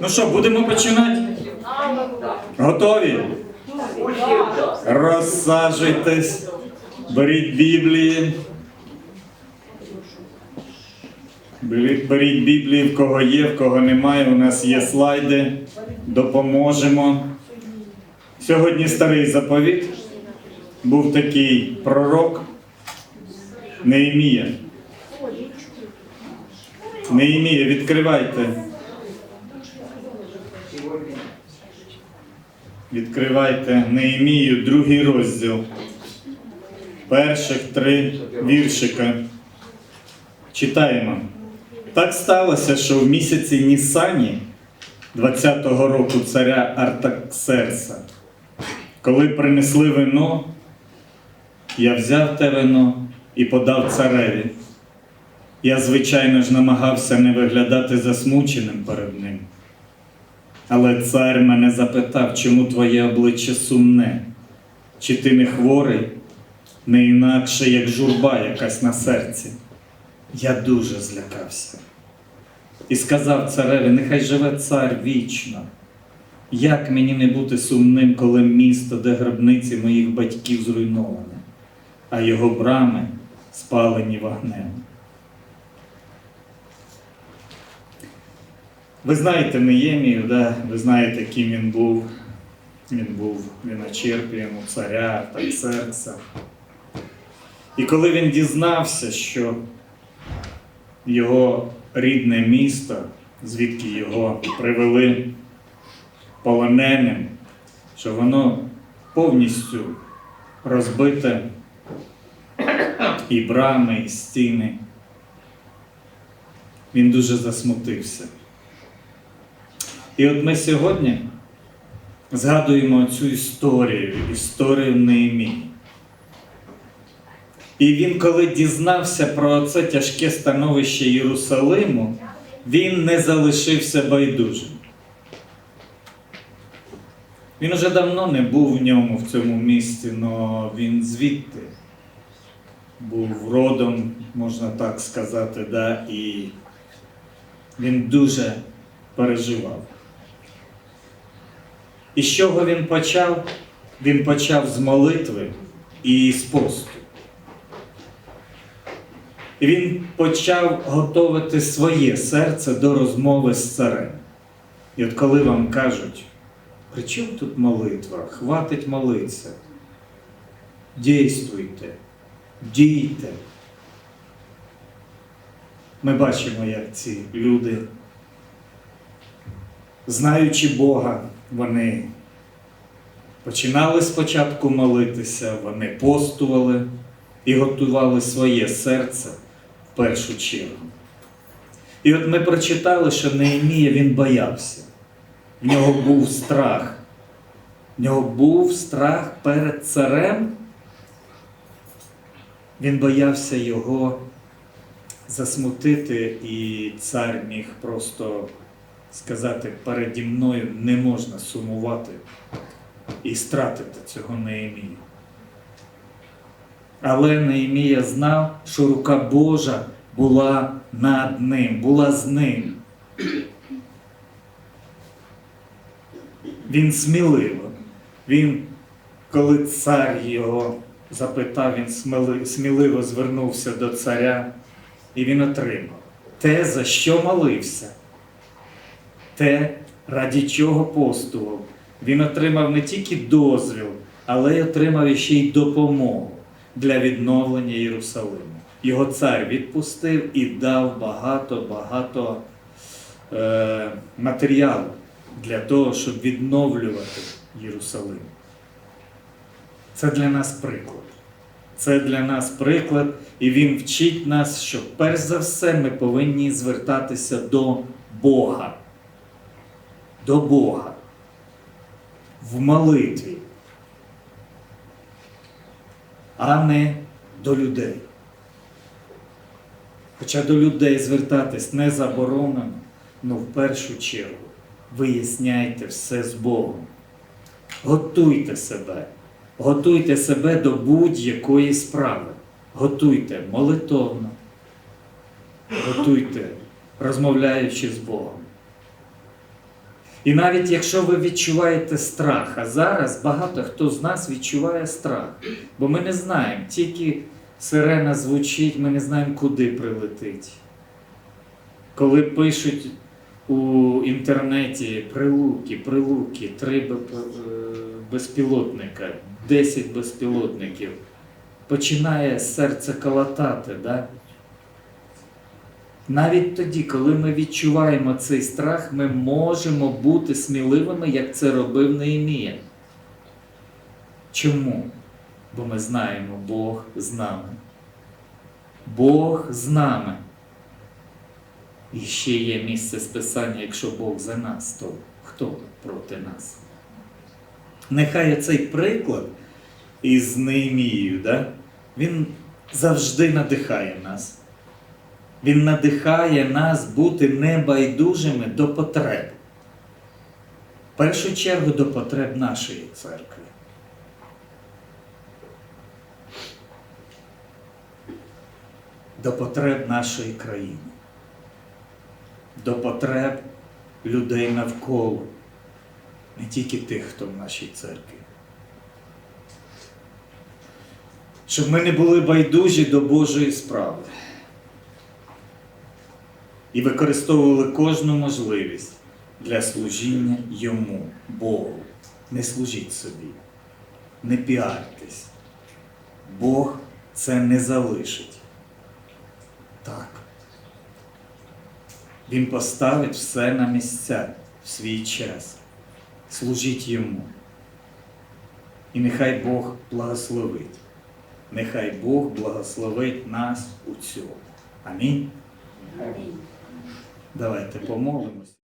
Ну що, будемо починати? Готові? Розсаджуйтесь, беріть Біблії. Беріть, Біблії, в кого є, в кого немає. У нас є слайди. Допоможемо. Сьогодні старий заповіт. Був такий пророк Неємія. Неємія, відкривайте. Відкривайте Неємію, другий розділ. Перших три віршика. Читаємо. Так сталося, що в місяці Нісані 20-го року царя Артаксерса, коли принесли вино, я взяв те вино і подав цареві. Я, звичайно ж, намагався не виглядати засмученим перед ним. Але цар мене запитав, чому твоє обличчя сумне, чи ти не хворий, не інакше, як журба якась на серці. Я дуже злякався. І сказав цареві, нехай живе цар вічно. Як мені не бути сумним, коли місто, де гробниці моїх батьків зруйноване, а його брами спалені вогнем. Ви знаєте Неємію, да? ви знаєте, ким він був. Він був виночерпієм у царя та серця. І коли він дізнався, що його рідне місто, звідки його привели полоненим, що воно повністю розбите і брами, і стіни, він дуже засмутився. І от ми сьогодні згадуємо цю історію, історію Неємії. І він, коли дізнався про це тяжке становище Єрусалиму, він не залишився байдужим. Він уже давно не був в ньому, в цьому місті, але він звідти був родом, можна так сказати, да, і він дуже переживав. І з чого він почав? Він почав з молитви і з посту. І він почав готувати своє серце до розмови з царем. І от коли вам кажуть, при чому тут молитва? Хватить молитися. Дійствуйте, дійте. Ми бачимо, як ці люди, знаючи Бога, вони починали спочатку молитися, вони постували і готували своє серце в першу чергу. І от ми прочитали, що Неемія він боявся. В нього був страх. В нього був страх перед царем. Він боявся його засмутити, і цар міг просто сказати, переді мною не можна сумувати і стратити цього Неемію. Але Неемія знав, що рука Божа була над ним, була з ним. Він сміливо. Він, коли цар його запитав, він сміливо звернувся до царя, і він отримав те, за що молився, те, раді чого постував. Він отримав не тільки дозвіл, але й отримав ще й допомогу для відновлення Єрусалиму. Його цар відпустив і дав багато-багато е, матеріалу для того, щоб відновлювати Єрусалим. Це для нас приклад. Це для нас приклад, і він вчить нас, що перш за все ми повинні звертатися до Бога. До Бога. В молитві, а не до людей. Хоча до людей звертатись не заборонено, але в першу чергу виясняйте все з Богом. Готуйте себе. Готуйте себе до будь-якої справи. Готуйте молитовно. Готуйте, розмовляючи з Богом. І навіть якщо ви відчуваєте страх, а зараз багато хто з нас відчуває страх, бо ми не знаємо, тільки сирена звучить, ми не знаємо, куди прилетить. Коли пишуть у інтернеті прилуки, прилуки, три е, безпілотника, 10 безпілотників, починає серце калатати. Да? Навіть тоді, коли ми відчуваємо цей страх, ми можемо бути сміливими, як це робив Неємія. Чому? Бо ми знаємо, Бог з нами. Бог з нами. І ще є місце списання, якщо Бог за нас, то хто проти нас? Нехай цей приклад із Неємією, да? він завжди надихає нас. Він надихає нас бути небайдужими до потреб. В першу чергу до потреб нашої церкви. До потреб нашої країни, до потреб людей навколо, не тільки тих, хто в нашій церкві. Щоб ми не були байдужі до Божої справи і використовували кожну можливість для служіння йому, Богу. Не служіть собі, не піартесь. Бог це не залишить. Так. Він поставить все на місця в свій час. Служіть йому. І нехай Бог благословить. Нехай Бог благословить нас у цьому. Амінь. Давайте помолимось.